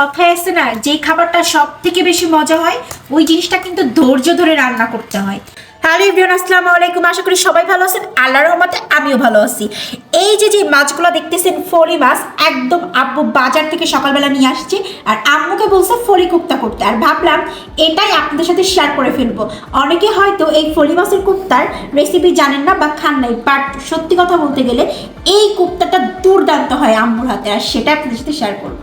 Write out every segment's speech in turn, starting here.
কথায় আছে না যে খাবারটা সব থেকে বেশি মজা হয়, ওই জিনিসটা কিন্তু ধৈর্য ধরে রান্না করতে হয়। হ্যালো ইব্রিয়ান আসসালামু আলাইকুম। আশা করি সবাই ভালো আছেন, আল্লাহর রহমতে আমিও ভালো আছি। এই যে যে মাছগুলো দেখতেছেন, ফলি মাছ, একদম আব্বু বাজার থেকে সকালবেলা নিয়ে আসছে, আর আম্মুকে বলছে ফলি কুপ্তা করতে। আর ভাবলাম, এটাই আপনাদের সাথে শেয়ার করে ফেলব। অনেকে হয়তো এই ফলি মাছের কুপ্তার রেসিপি জানেন না বা খান নাই বাট সত্যি কথা বলতে গেলে এই কুপ্তাটা দুর্দান্ত হয় আম্মুর হাতে, আর সেটা আপনাদের সাথে শেয়ার করব।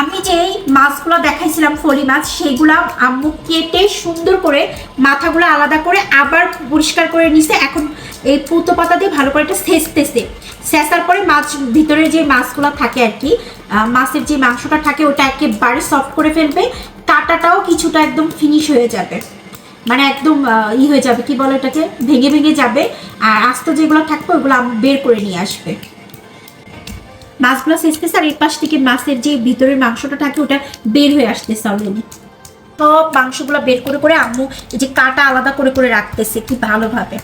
আমি যে এই মাছগুলো দেখাইছিলাম, ফলি মাছ, সেগুলো আম্মু কেটে সুন্দর করে মাথাগুলো আলাদা করে আবার পরিষ্কার করে নিছে। এখন এই পুতো পাতা দিয়ে ভালো করে এটা সেচতেছে। সেচার পরে মাছ ভিতরে যে মাছগুলো থাকে আর কি মাছের যে মাংসটা থাকে, ওটা একেবারে সফট করে ফেলবে। কাটাটাও কিছুটা একদম ফিনিশ হয়ে যাবে। মানে একদম ই হয়ে যাবে, কি বলে এটাকে? ভেঙে ভেঙে যাবে। আর আস্ত যেগুলো থাকবে, ওগুলো বের করে নিয়ে আসবে। মাছগুলো শেষতেছে আর এর পাশ থেকে মাছের যে ভিতরের মাংসটা থাকে, ওটা বের হয়ে আসতেছে অলরেডি তো মাংসগুলো বের করে করে আম্মু যে কাটা আলাদা করে করে রাখতেছে, কি ভালোভাবে।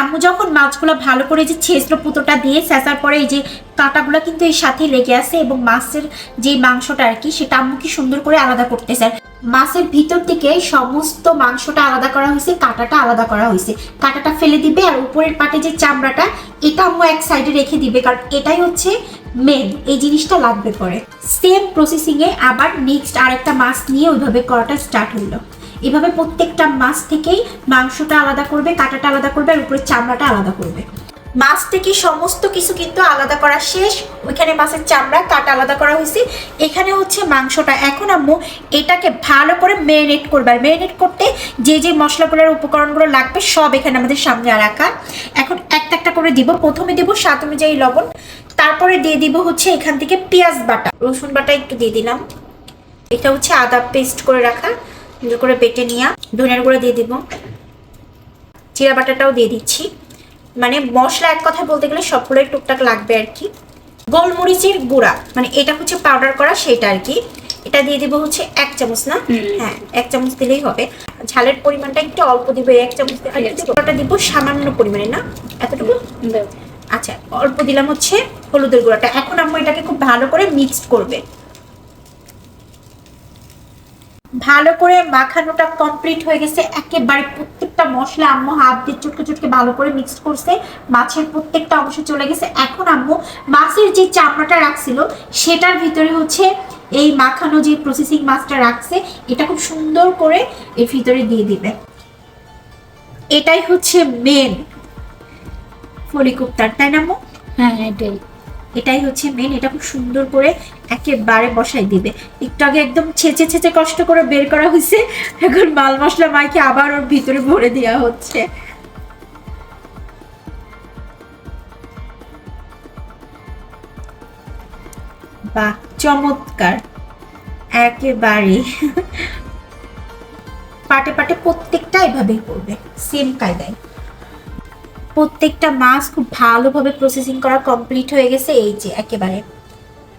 আম্মু যখন মাছগুলো ভালো করে যে ছেঁচলো পুতোটা দিয়ে চেঁচার পরে এই যে কাঁটাগুলো কিন্তু এর সাথে লেগে আছে এবং মাছের যে মাংসটা আর কি, সেটা আম্মু কি সুন্দর করে আলাদা করতেছে। মাছের ভিতর থেকে সমস্ত মাংসটা আলাদা করা হয়েছে, কাঁটাটা আলাদা করা হয়েছে। কাঁটাটা ফেলে দিবে আর উপরের পাটে যে চামড়াটা, এটা আম্মু এক সাইডে রেখে দিবে, কারণ এটাই হচ্ছে মেন এই জিনিসটা লাগবে পরে। সেম প্রসেসিংয়ে আবার নেক্সট আরেকটা মাছ নিয়ে ওইভাবে করাটা স্টার্ট হইল এভাবে প্রত্যেকটা মাছ থেকেই মাংসটা আলাদা করবে, কাঁটাটা আলাদা করবে, আর উপরে চামড়াটা আলাদা করবে। মাছ থেকে সমস্ত কিছু কিন্তু আলাদা করা শেষ। ওইখানে মাছের চামড়া, কাটা আলাদা করা হয়েছে। এখানে হচ্ছে মাংসটা। এখন আম্মু, এটাকে ভালো করে মেরিনেট করবে। আর মেরিনেট করতে যে যে মশলাগুলোর উপকরণগুলো লাগবে, সব এখানে আমাদের সামনে রাখা এখন একটা একটা করে দিব। প্রথমে দিব স্বাদ অনুযায়ী লবণ। তারপরে দিয়ে দিব হচ্ছে এখান থেকে পেঁয়াজ বাটা। রসুন বাটা একটু দিয়ে দিলাম। এটা হচ্ছে আদা পেস্ট করে রাখা সুন্দর করে বেটে নিয়ে ধনিয়ার গুঁড়ো দিয়ে দিব। জিরা বাটাটাও দিয়ে দিচ্ছি। মানে মশলা এক কথা বলতে গেলে সবগুলোই টুকটাক লাগবে আর কি। গোলমরিচের গুঁড়া মানে এটা হচ্ছে পাউডার করা সেটা আর কি। এটা দিয়ে দিব হচ্ছে এক চামচ না? হ্যাঁ এক চামচ দিলেই হবে। ঝালের পরিমাণটা একটু অল্প দিব এক চামচ দিব সামান্য পরিমাণে না? এতটুকু? আচ্ছা অল্প দিলাম হচ্ছে হলুদের গুঁড়াটা। এখন আম্মু এটাকে খুব ভালো করে মিক্সড করবে। ভালো করে মাখানোটা কমপ্লিট হয়ে গেছে। একেবারে প্রত্যেকটা মশলা আম্মু হাত দিয়ে চটকে চটকে ভালো করে মিক্সড করছে। মাছের প্রত্যেকটা অংশ চলে গেছে। এখন আম্মু মাছের যে চামড়াটা রাখছিল, সেটার ভিতরে হচ্ছে এই মাখানো যে প্রসেসিং মাছটা রাখছে, এটা খুব সুন্দর করে এর ভিতরে দিয়ে দিবে। এটাই হচ্ছে মেন ফলিকুপ্তার তাই না হ্যাঁ এটাই। এটাই হচ্ছে মেন এটা খুব সুন্দর করে একেবারে বসাই দিবে। একটু আগে একদম ছেঁচে ছেঁচে কষ্ট করে বের করা হয়েছে এখন মাল মশলা মাইকে আবার ওর ভিতরে ভরে দেওয়া হচ্ছে। বাহ চমৎকার। একেবারে। পাটে পাটে প্রত্যেকটা এভাবেই করবে সেম কায়দায়। প্রত্যেকটা মাছ খুব ভালোভাবে প্রসেসিং করা কমপ্লিট হয়ে গেছে। এই যে, একেবারে।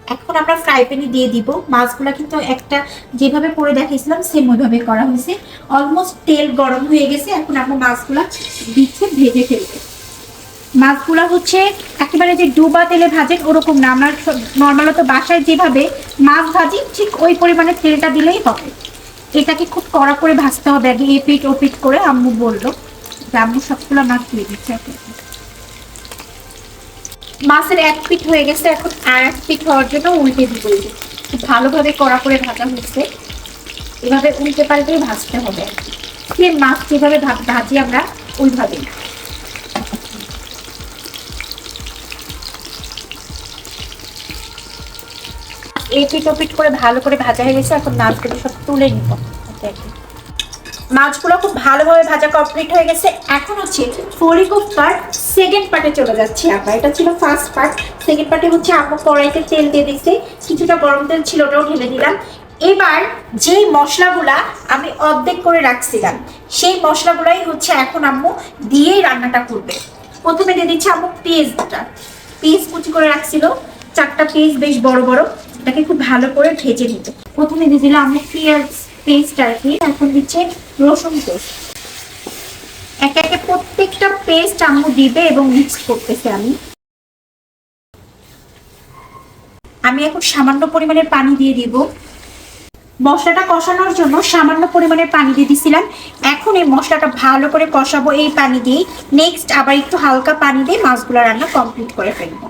এখন আমরা ফ্রাই প্যানে দিয়ে দিব। মাছগুলো কিন্তু একটা যেভাবে করে দেখিয়েছিলাম সেম ওইভাবে করা হয়েছে। অলমোস্ট তেল গরম হয়ে গেছে। এখন আমরা মাছগুলো দিচ্ছে, ভেজে ফেলবে। মাছগুলো হচ্ছে একেবারে যে ডুবা তেলে ভাজেন ওরকম না। আমরা নর্মালত বাসায় যেভাবে মাছ ভাজি, ঠিক ওই পরিমাণে তেলটা দিলেই হবে। এটাকে খুব কড়া করে ভাজতে হবে। আগে এপিট ওপিট করে আম্মু বলল। যে সবগুলো দিয়ে দিচ্ছে। মাছের এক হয়ে গেছে, এখন আর এক পিঠ হওয়ার জন্য উল্টে খুব ভালোভাবে কড়া করে ভাজা হয়েছে এভাবে উল্টে ভাজতে হবে সেম মাছ যেভাবে ভাজি আমরা ওইভাবেই এই পিঠ করে ভালো করে ভাজা হয়ে গেছে, এখন মাছগুলো সব তুলে নিব। মাছগুলো খুব ভালোভাবে ভাজা কমপ্লিট হয়ে গেছে। এখন হচ্ছে কোপ্তার সেকেন্ড পার্টে চলে যাচ্ছি আমরা। এটা ছিল ফার্স্ট পার্ট সেকেন্ড পার্টে হচ্ছে আমরা কড়াইতে তেল দিয়ে দিয়েছি কিছুটা গরম তেল ছিল, ওটাও ঢেলে দিলাম। এবার যেই মশলাগুলা আমি অর্ধেক করে রাখছিলাম, সেই মশলাগুলাই হচ্ছে এখন আম্মু দিয়েই রান্নাটা করবে। প্রথমে দিয়ে দিচ্ছে আম্মু পেঁয়াজটা পেঁয়াজ কুচি করে রাখছিল। চারটা পেঁয়াজ বেশ বড় বড়। এটাকে খুব ভালো করে ভেজে নিতে। প্রথমে দিয়ে দিলাম আম্মু পেঁয়াজ। পেস্ট আর কি এখন দিচ্ছে রসুন পেস্ট। একে একে প্রত্যেকটা পেস্ট আম্মু দিবে এবং মিক্স করতেছে আমি। আমি এখন সামান্য পরিমাণের পানি দিয়ে দিব। মশলাটা কষানোর জন্য সামান্য পরিমাণে পানি দিয়ে দিছিলাম। এখন এই মশলাটা ভালো করে কষাবো এই পানি দিয়ে নেক্সট আবার একটু হালকা পানি দিয়ে মাছগুলো রান্না কমপ্লিট করে ফেলব।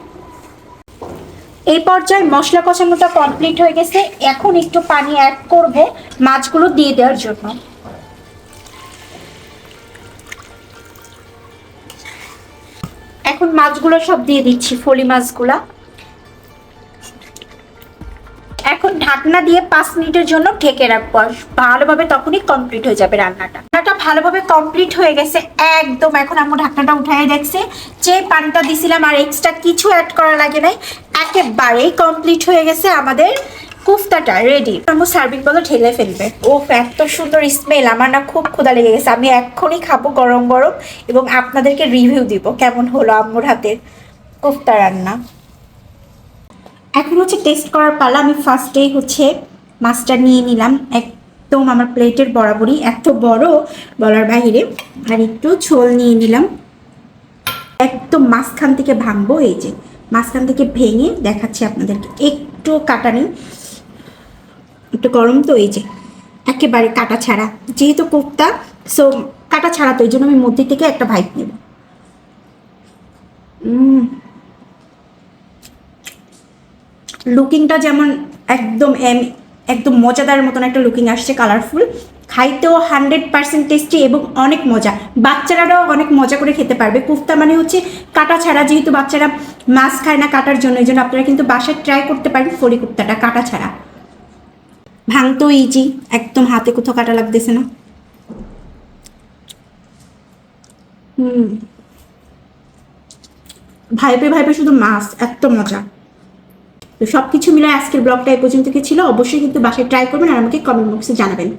এই পর্যায়ে মশলা কষানোটা কমপ্লিট হয়ে গেছে। এখন একটু পানি অ্যাড করব মাছগুলো দিয়ে দেওয়ার জন্য। এখন মাছগুলো সব দিয়ে দিচ্ছি, ফলি মাছগুলা। এখন ঢাকনা দিয়ে পাঁচ মিনিটের জন্য ঢেকে রাখব ভালোভাবে তখনই কমপ্লিট হয়ে যাবে রান্নাটা। রান্নাটা ভালোভাবে কমপ্লিট হয়ে গেছে, একদম। এখন আমরা ঢাকনাটা উঠাই দেখছি। যে পানিটা দিছিলাম আর এক্সট্রা কিছু অ্যাড করা লাগে নাই একেবারেই কমপ্লিট হয়ে গেছে আমাদের কুফতাটা রেডি আমরা সার্ভিং বলে ঢেলে ফেলবে। ও এত সুন্দর স্মেল আমার না খুব ক্ষুধা লেগে গেছে। আমি এক্ষুনি খাব গরম গরম এবং আপনাদেরকে রিভিউ দিব কেমন হলো আম্মুর হাতের কুফতা রান্না। এখন হচ্ছে টেস্ট করার পালা। আমি ফার্স্টেই হচ্ছে মাছটা নিয়ে নিলাম। একদম আমার প্লেটের বরাবরই। এত বড় বলার বাইরে আর একটু ঝোল নিয়ে নিলাম। একদম মাঝখান থেকে ভাঙবো এই যে। মাঝখান থেকে ভেঙে দেখাচ্ছি আপনাদেরকে। একটু কাটা নেই। একটু গরম তো, এই যে, একেবারে কাটা ছাড়া। যেহেতু কোপ্তা সো কাটা ছাড়া তো, এই জন্য আমি মধ্যে থেকে একটা ভাইট নেব। লুকিংটা যেমন একদম এম, একদম মজাদার মতন একটা লুকিং আসছে কালারফুল খাইতেও হান্ড্রেড পার্সেন্ট টেস্টি এবং অনেক মজা। বাচ্চারাও অনেক মজা করে খেতে পারবে। কুফতা মানে হচ্ছে কাটা ছাড়া, যেহেতু বাচ্চারা মাছ খায় না কাটার জন্য, এই জন্য আপনারা কিন্তু বাসায় ট্রাই করতে পারেন ফরি কুফতাটা, কাটা ছাড়া। ভাঙতেও ইজি একদম হাতে কোথাও কাটা লাগতেছে না। হুম। ভাইপে ভাইপে শুধু মাছ, এত মজা। তো সব কিছু মিলে আজকের ব্লগটা এই পর্যন্ত কি ছিল। অবশ্যই কিন্তু বাসায় ট্রাই করবেন আর আমাকে কমেন্ট বক্সে জানাবেন।